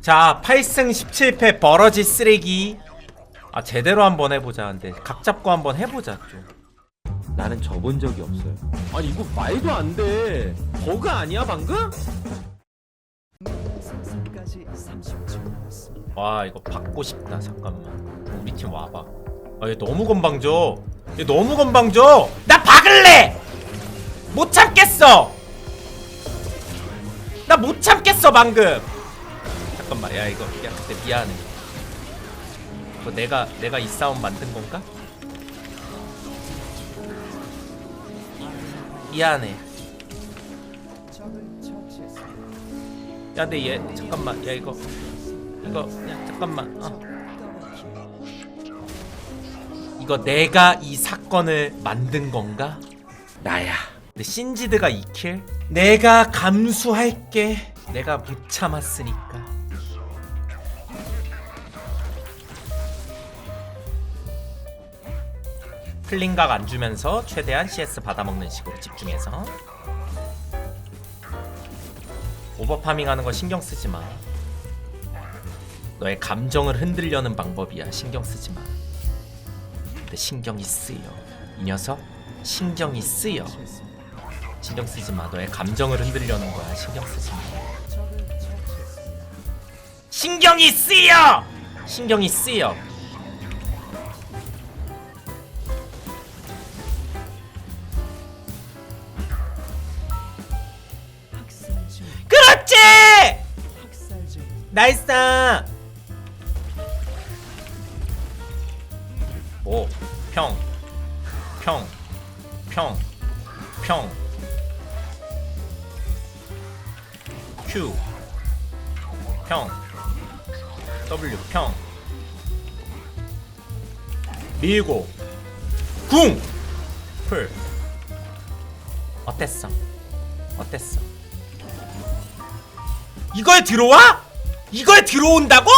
자 8승 17패 버러지 쓰레기. 아 제대로 한번 해보자 근데. 각 잡고 한번 해보자 좀. 나는 져본 적이 없어요. 아니 이거 말도 안 돼. 버그 아니야 방금? 와 이거 받고 싶다 잠깐만. 우리 팀 와봐. 아얘 너무 건방져. 얘 너무 건방져. 나 박을래! 못 참겠어! 나 못 참겠어 방금 잠깐 만 야 이거 야 그때 미안해 이거 내가 내가 이 싸움 만든 건가? 미안해 야 근데 얘 잠깐만 야 이거 이거 야 잠깐만 어. 이거 내가 이 사건을 만든 건가? 나야 근데 신지드가 2킬? 내가 감수할게 내가 못 참았으니까 플링각 안 주면서 최대한 CS 받아먹는 식으로 집중해서 오버파밍 하는 거 신경 쓰지 마. 너의 감정을 흔들려는 방법이야. 신경 쓰지 마. 근데 신경이 쓰여. 이 녀석 신경이 쓰여. 신경 쓰지 마. 너의 감정을 흔들려는 거야. 신경 쓰지 마. 신경이 쓰여. 신경이 쓰여. 나이스! 오, 평, 평, 평, 평, Q, 평, W, 평, 밀고, 궁, 풀. 어땠어? 어땠어? 이거에 들어와? 이거에 들어온다고?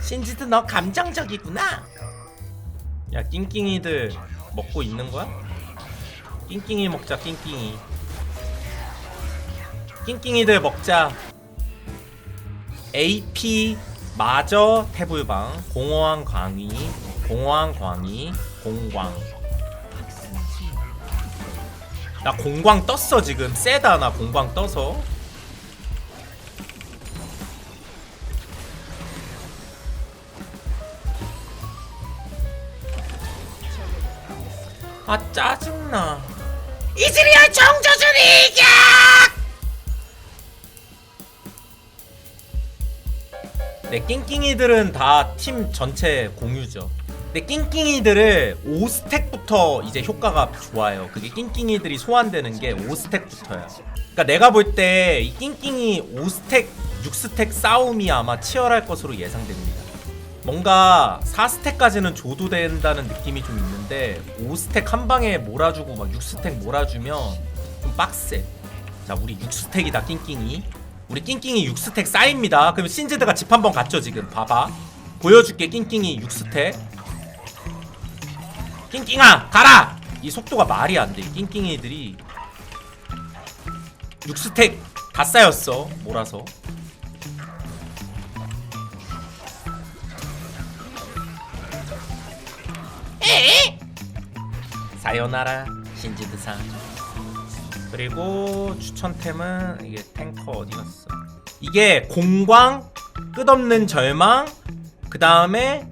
신지드 너 감정적이구나. 야 낑낑이들 먹고 있는 거야? 낑낑이 먹자 낑낑이. 낑낑이들 먹자. AP 마저 태불방 공허한 광희 공허한 광희 공광 나 공광 떴어 지금. 세다 나 공광 떠서. 아 짜증나. 이즈리얼 정조준 이격 네 낑낑이들은 다 팀 전체 공유죠 근데 낑낑이들을 5스택부터 이제 효과가 좋아요. 그게 낑낑이들이 소환되는 게 5스택부터야. 그러니까 내가 볼 때 이 낑낑이 5스택, 6스택 싸움이 아마 치열할 것으로 예상됩니다. 뭔가 4스택까지는 줘도 된다는 느낌이 좀 있는데 5스택 한 방에 몰아주고 막 6스택 몰아주면 좀 빡세. 자, 우리 6스택이다 낑낑이. 우리 낑낑이 6스택 쌓입니다. 그럼 신지드가 집 한 번 갔죠 지금. 봐봐. 보여줄게 낑낑이 6스택. 낑낑아 가라! 이 속도가 말이 안 돼. 이 낑낑이들이 6스택 다 쌓였어. 몰아서. 에? 사요나라 신지드상. 그리고 추천템은 이게 탱커 어디 갔어? 이게 공광, 끝없는 절망, 그 다음에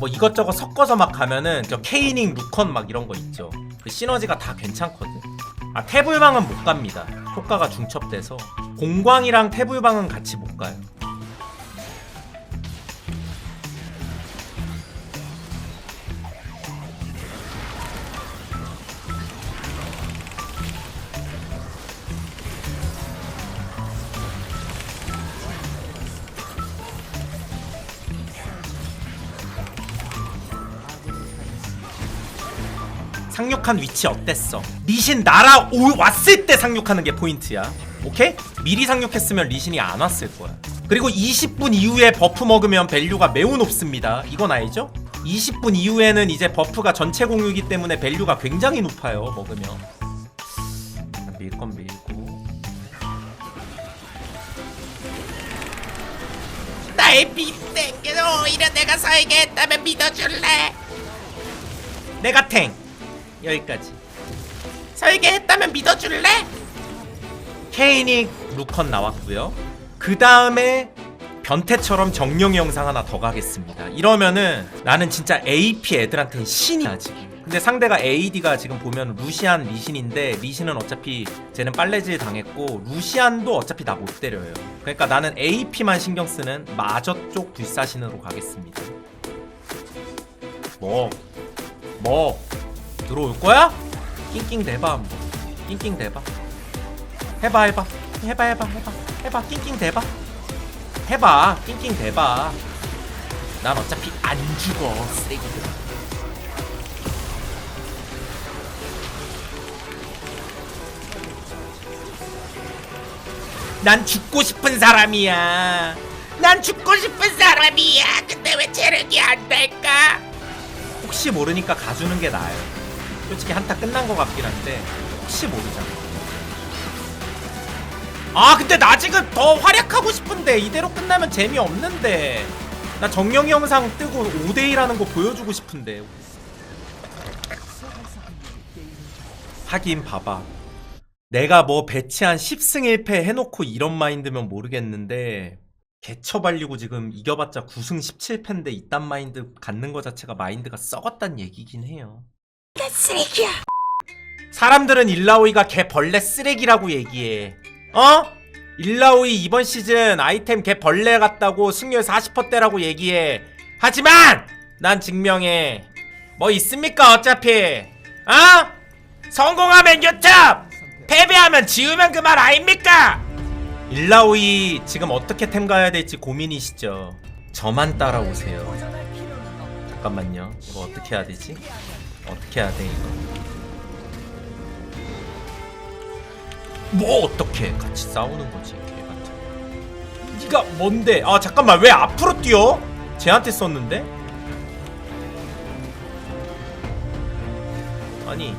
뭐 이것저것 섞어서 막 가면은 저 케이닝 루컨 막 이런 거 있죠. 그 시너지가 다 괜찮거든. 아 태블방은 못 갑니다. 효과가 중첩돼서 공광이랑 태블방은 같이 못 가요. 상륙한 위치 어땠어? 리신 날아왔을 때 상륙하는 게 포인트야. 오케이? 미리 상륙했으면 리신이 안 왔을 거야. 그리고 20분 이후에 버프 먹으면 밸류가 매우 높습니다. 이건 알죠? 20분 이후에는 이제 버프가 전체 공유이기 때문에 밸류가 굉장히 높아요. 먹으면. 밀 건 밀고. 나의 빈땡겨도 오히려 내가 살겠다면 믿어줄래? 내가 탱! 여기까지. 서에게 했다면 믿어줄래? 케이닉 루컨 나왔고요. 그 다음에 변태처럼 정령 영상 하나 더 가겠습니다. 이러면은 나는 진짜 AP 애들한테는 신이야 지금 근데 상대가 AD가 지금 보면 루시안 리신인데 리신은 어차피 쟤는 빨래질 당했고 루시안도 어차피 나 못 때려요. 그러니까 나는 AP만 신경 쓰는 마저 쪽 불사신으로 가겠습니다. 뭐? 뭐 들어올 거야? 낑낑 대봐 한번. 낑낑 대봐. 해봐 해봐. 해봐 해봐 해봐. 해봐 낑낑 대봐. 해봐 낑낑 대봐. 난 어차피 안 죽어 쓰레기들. 난 죽고 싶은 사람이야. 난 죽고 싶은 사람이야. 근데 왜 체력이 안 될까? 혹시 모르니까 가주는 게 나아요 솔직히 한타 끝난 것 같긴 한데 혹시 모르잖아. 아 근데 나 지금 더 활약하고 싶은데 이대로 끝나면 재미없는데. 나 정령 영상 뜨고 5대1 하는 거 보여주고 싶은데. 하긴 봐봐. 내가 뭐 배치한 10승 1패 해놓고 이런 마인드면 모르겠는데 개처발리고 지금 이겨봤자 9승 17패인데 이딴 마인드 갖는 거 자체가 마인드가 썩었단 얘기긴 해요. 나 쓰레기야 사람들은 일라오이가 개 벌레 쓰레기라고 얘기해. 어? 일라오이 이번 시즌 아이템 개 벌레 같다고 승률 40%대라고 얘기해. 하지만 난 증명해. 뭐 있습니까 어차피? 어? 성공하면 유튜브! 패배하면 지우면 그만 아닙니까? 일라오이 지금 어떻게 템 가야 될지 고민이시죠? 저만 따라오세요. 잠깐만요. 이거 어떻게 해야 되지? 어떻게 해야 돼 이거? 뭐 어떻게 같이 싸우는 거지 개 같은. 네가 뭔데? 아 잠깐만 왜 앞으로 뛰어? 쟤한테 썼는데? 아니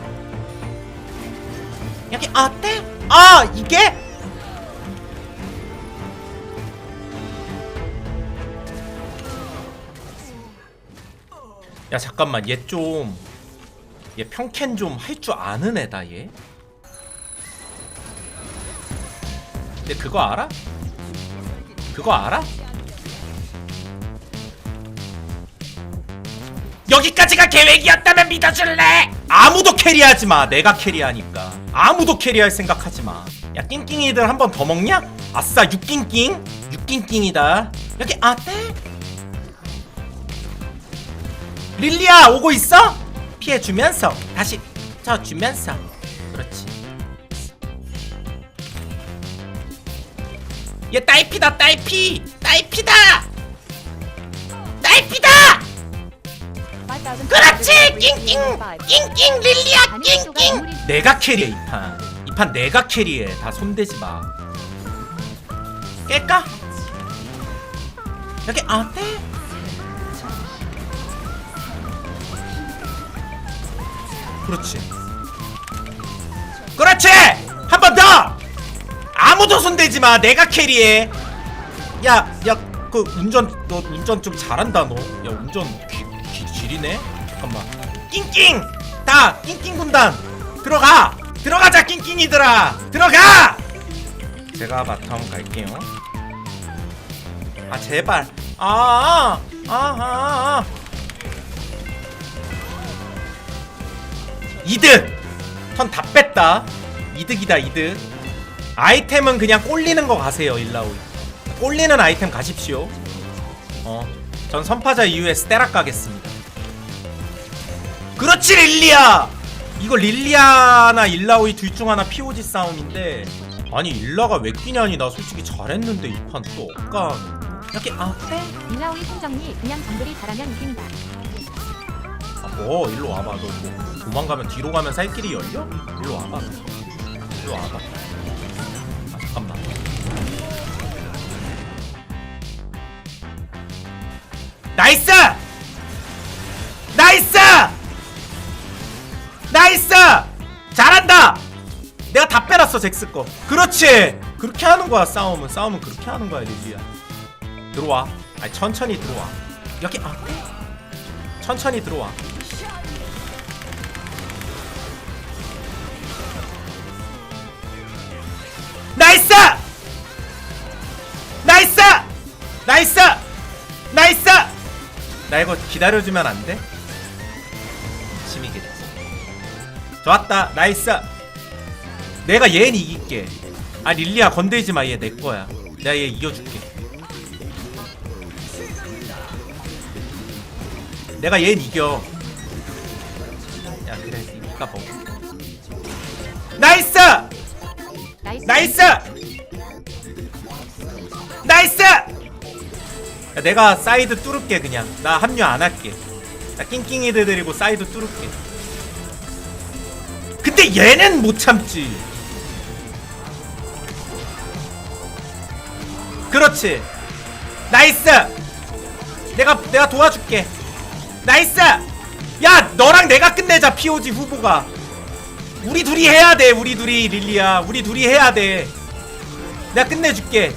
여기 어때? 아 이게? 야 잠깐만 얘좀 얘 평캔 좀 할 줄 아는 애다 얘. 얘 그거 알아? 그거 알아? 여기까지가 계획이었다면 믿어줄래? 아무도 캐리하지 마. 내가 캐리하니까. 아무도 캐리할 생각하지 마. 야 낑낑이들 한 번 더 먹냐? 아싸 육낑낑. 육낑낑이다. 여기 아떼. 릴리야 오고 있어? 피해 주면서 다시 쳐 주면서. 그렇지. 얘 딸피다 딸피! 딸피다! 딸피다! 그렇지! 낑낑! 낑낑 릴리야! 낑낑! 내가 캐리해 이판. 이 판 내가 캐리해. 다 손대지 마. 깰까? 여기 어때? 그렇지. 그렇지! 한 번 더! 아무도 손대지 마 내가 캐리해. 야 야 그 운전 너 운전 좀 잘한다 너. 야 운전 기, 기, 지리네? 잠깐만. 낑낑! 다 낑낑 군단. 들어가! 들어가자 낑낑이들아! 들어가! 제가 바텀 갈게요. 아 제발. 아아아아 아, 아, 아. 이득. 턴 다 뺐다. 이득이다 이득. 아이템은 그냥 꼴리는 거 가세요 일라오이. 꼴리는 아이템 가십시오. 어 전 선파자 이후에 스테락 가겠습니다. 그렇지 릴리아! 이거 릴리아나 일라오이 둘 중 하나 POG 싸움인데 아니 일라가 왜 끼냐니 나 솔직히 잘했는데 이 판 또 억까 이렇게 아 그래? 일라오이 풍정리 그냥 정글이 잘하면 이깁니다. 아, 뭐 일로 와봐 너 뭐, 도망가면 뒤로 가면 살 길이 열려? 일로 와봐 일로 와봐 아 잠깐만 나이스! 나이스! 나이스! 잘한다! 내가 다 빼놨어 잭스 거 그렇지! 그렇게 하는 거야 싸움은 싸움은 그렇게 하는 거야 릴리야 들어와 아니 천천히 들어와 여기 아 천천히 들어와 나 이거 기다려주면 안 돼? 심이겠지 좋았다. 나이스. 내가 얘는 이길게. 아 릴리야 건들지 마. 얘 내 거야. 내가 얘 이겨줄게. 내가 얘는 이겨. 야 그래. 이까 먹어. 나이스! 나이스. 나이스! 나이스 야, 내가 사이드 뚫을게 그냥. 나 합류 안 할게. 나 낑낑이들 데리고 사이드 뚫을게. 근데 얘는 못 참지. 그렇지. 나이스! 내가 내가 도와줄게. 나이스! 야 너랑 내가 끝내자 POG 후보가. 우리 둘이 해야 돼 우리 둘이 릴리야. 우리 둘이 해야 돼. 내가 끝내줄게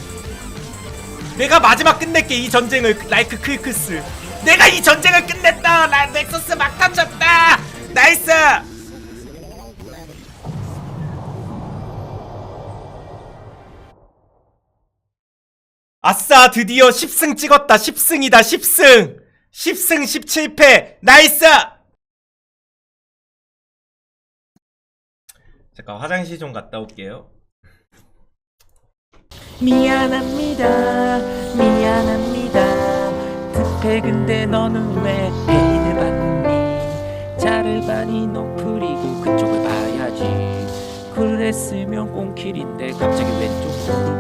내가 마지막 끝낼게 이 전쟁을. 라이크 크이크스. 내가 이 전쟁을 끝냈다. 나 넥서스 막 탐쳤다. 나이스! 아싸 드디어 10승 찍었다. 10승이다 10승. 10승 17패. 나이스! 잠깐 화장실 좀 갔다 올게요 미안합니다. 미안합니다. 급해 근데 너는 왜 페이드 받니? 자르바니 너프리고 그쪽을 봐야지. 그랬으면 꽁킬인데 갑자기 왼쪽으로